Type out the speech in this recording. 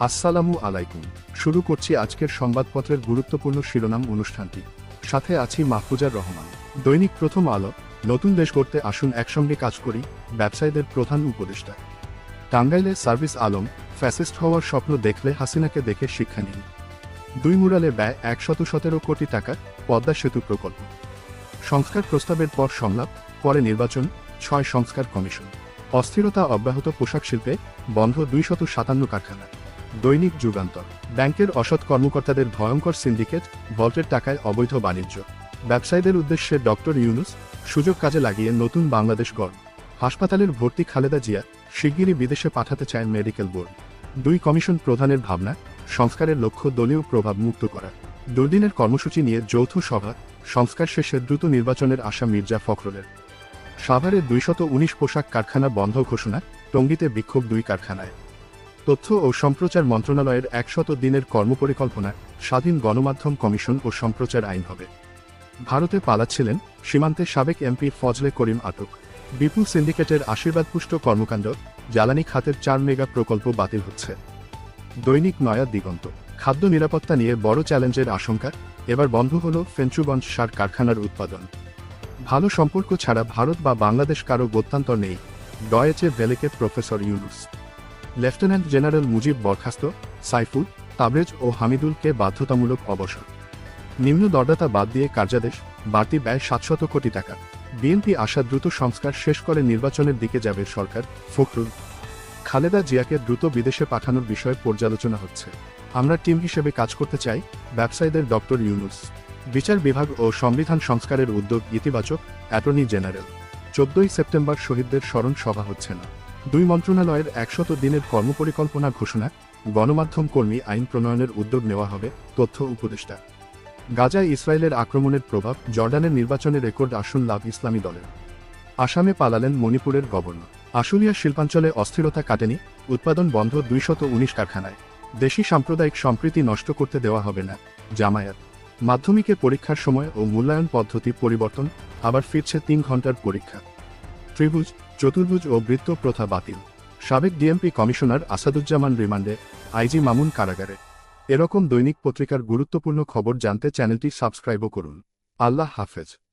আসসালামু আলাইকুম। শুরু করছি আজকের সংবাদপত্রের গুরুত্বপূর্ণ শিরোনাম অনুষ্ঠানটি। সাথে আছি মাহফুজার রহমান। দৈনিক প্রথম আলো, নতুন দেশ করতে আসুন একসঙ্গে কাজ করি, ব্যবসায়ীদের প্রধান উপদেষ্টা। টাঙ্গাইলে সার্ভিস আলম, ফ্যাসিস্ট হওয়ার স্বপ্ন দেখলে হাসিনাকে দেখে শিক্ষা নিন। দুই মুরালে ব্যয় একশত সতেরো কোটি টাকা, পদ্মা সেতু প্রকল্প। সংস্কার প্রস্তাবের পর সংলাপ, পরে নির্বাচন, ছয় সংস্কার কমিশন। অস্থিরতা অব্যাহত পোশাক শিল্পে বন্ধ দুইশত সাতান্ন কারখানা। দৈনিক যুগান্তর। ব্যাংকের অসৎ কর্মকর্তাদের ভয়ঙ্কর সিন্ডিকেট, ভল্টের টাকায় অবৈধ বাণিজ্য। ব্যবসায়ীদের উদ্দেশ্যে ডক্টর ইউনুস সুযোগ কাজে লাগিয়ে নতুন বাংলাদেশ গড়। হাসপাতালের ভর্তি খালেদা জিয়া শিগগিরই বিদেশে পাঠাতে চায় মেডিকেল বোর্ড। দুই কমিশন প্রধানের ভাবনা, সংস্কারের লক্ষ্য দলীয় প্রভাব মুক্ত করা দুদিনের কর্মসূচি নিয়ে যৌথ সভা, সংস্কার শেষে দ্রুত নির্বাচনের আশা মির্জা ফখরুলের। সাভারে দুইশত উনিশ পোশাক কারখানা বন্ধ ঘোষণা, টঙ্গীতে বিক্ষোভ দুই কারখানায়। তথ্য ও সম্প্রচার মন্ত্রণালয়ের একশত দিনের কর্মপরিকল্পনা, স্বাধীন গণমাধ্যম কমিশন ও সম্প্রচার আইন হবে। ভারতে পালাচ্ছিলেন সীমান্তে সাবেক এমপি ফজলে করিম আটক। বিপুল সিন্ডিকেটের আশীর্বাদপুষ্ট কর্মকাণ্ড, জ্বালানি খাতের চার মেগা প্রকল্প বাতিল হচ্ছে। দৈনিক নয়া দিগন্ত, খাদ্য নিরাপত্তা নিয়ে বড় চ্যালেঞ্জের আশঙ্কা, এবার বন্ধ হল ফেঞ্চুগঞ্জ সার কারখানার উৎপাদন। ভালো সম্পর্ক ছাড়া ভারত বা বাংলাদেশ কারও গত্যান্তর নেই, Deutsche ভেলেকে professor Yunus. Lieutenant general Mujib বরখাস্ত, সাইফুল, তাবরেজ ও হামিদুলকে বাধ্যতামূলক অবসর। নিম্ন দরদাতা বাদ দিয়ে কার্যাদেশ, বাড়তি ব্যয় সাতশত কোটি টাকা। বিএনপি আশা দ্রুত সংস্কার শেষ করে নির্বাচনের দিকে যাবে সরকার, ফখরুল। খালেদা জিয়াকে দ্রুত বিদেশে পাঠানোর বিষয়ে পর্যালোচনা হচ্ছে। আমরা টিম হিসেবে কাজ করতে চাই, ব্যবসায়ীদের ডক্টর ইউনুস। বিচার বিভাগ ও সংবিধান সংস্কারের উদ্যোগ ইতিবাচক, অ্যাটর্নি জেনারেল। চোদ্দই সেপ্টেম্বর শহীদদের স্মরণ সভা হচ্ছে না। দুই মন্ত্রণালয়ের একশত দিনের কর্মপরিকল্পনা ঘোষণা, গণমাধ্যম কর্মী আইন প্রণয়নের উদ্যোগ নেওয়া হবে, তথ্য উপদেষ্টা। গাজায় ইসরায়েলের আক্রমণের প্রভাব জর্ডানের নির্বাচনে রেকর্ড আসন লাভ ইসলামী দলের। আসামে পালালেন মণিপুরের গভর্নর। আশুলিয়া শিল্পাঞ্চলে অস্থিরতা কাটেনি, উৎপাদন বন্ধ দুইশত উনিশ কারখানায়। দেশি সাম্প্রদায়িক সম্প্রীতি নষ্ট করতে দেওয়া হবে না, জামায়াত। মাধ্যমিকে পরীক্ষার সময় ও মূল্যায়ন পদ্ধতি পরিবর্তন, আবার ফিরছে তিন ঘণ্টার পরীক্ষা। ত্রিভুজ, চতুর্ভুজ ও বৃত্ত প্রথা বাতিল। সাবেক ডিএমপি কমিশনার আসাদুজ্জামান রিমান্ডে আইজি মামুন কারাগারে। এরকম দৈনিক পত্রিকার গুরুত্বপূর্ণ খবর জানতে চ্যানেলটি সাবস্ক্রাইবও করুন। আল্লাহ হাফেজ।